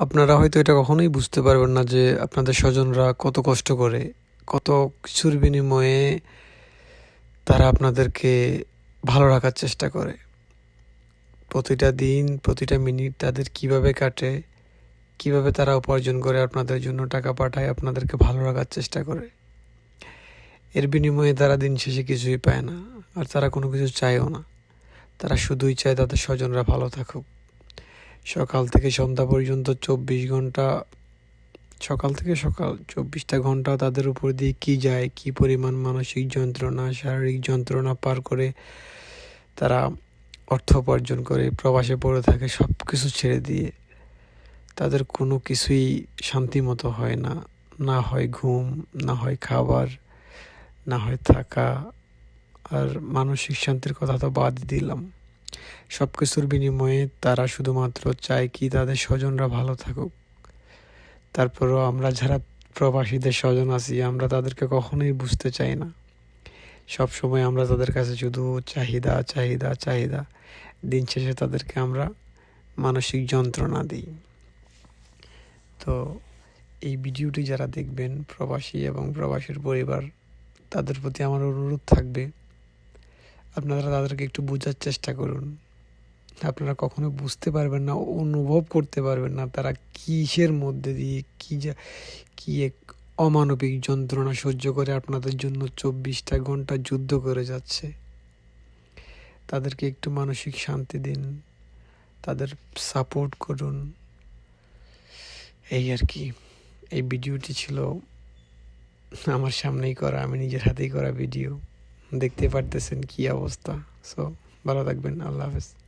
আপনারা হয়তো এটা কখনোই বুঝতে পারবেন না যে আপনাদের স্বজনরা কত কষ্ট করে, কত কিছুর বিনিময়ে তারা আপনাদেরকে ভালো রাখার চেষ্টা করে। প্রতিটা দিন, প্রতিটা মিনিট তাদের কীভাবে কাটে, কীভাবে তারা উপার্জন করে, আপনাদের জন্য টাকা পাঠায়, আপনাদেরকে ভালো রাখার চেষ্টা করে। এর বিনিময়ে তারা দিন শেষে কিছুই পায় না, আর তারা কোনো কিছু চায়ও না। তারা শুধুই চায় তাদের স্বজনরা ভালো থাকুক। সকাল থেকে সন্ধ্যা পর্যন্ত চব্বিশ ঘণ্টা, সকাল থেকে সকাল চব্বিশটা ঘণ্টা তাদের উপর দিয়ে কী যায়, কী পরিমাণ মানসিক যন্ত্রণা, শারীরিক যন্ত্রণা পার করে তারা অর্থ উপার্জন করে, প্রবাসে পড়ে থাকে সব কিছু ছেড়ে দিয়ে তাদের কোনো কিছুই শান্তি মতো হয় না। না হয় ঘুম, না হয় খাবার, না হয় থাকা। আর মানসিক শান্তির কথা তো বাদ দিলাম। সব কিছুর বিনিময়ে তারা শুধুমাত্র চায় কি তাদের স্বজনরা ভালো থাকুক। তারপরও আমরা যারা প্রবাসীদের স্বজন আছি, আমরা তাদেরকে কখনোই বুঝতে চাই না। সব সময় আমরা তাদের কাছে শুধু চাহিদা চাহিদা চাহিদা। দিন শেষে তাদেরকে আমরা মানসিক যন্ত্রণা দিই। তো এই ভিডিওটি যারা দেখবেন, প্রবাসী এবং প্রবাসীর পরিবার, তাদের প্রতি আমার অনুরোধ থাকবে আপনারা তাদেরকে একটু বোঝার চেষ্টা করুন। আপনারা কখনো বুঝতে পারবেন না, অনুভব করতে পারবেন না তারা কিসের মধ্যে দিয়ে কী যা, কী এক অমানবিক যন্ত্রণা সহ্য করে আপনাদের জন্য চব্বিশটা ঘণ্টা যুদ্ধ করে যাচ্ছে। তাদেরকে একটু মানসিক শান্তি দিন, তাদের সাপোর্ট করুন। এই আর কি। এই ভিডিওটি ছিল আমার সামনেই করা, আমি নিজের হাতেই করা ভিডিও। দেখতে পারতেছেন কি অবস্থা। সো ভালো থাকবেন আল্লাহ হাফেজ।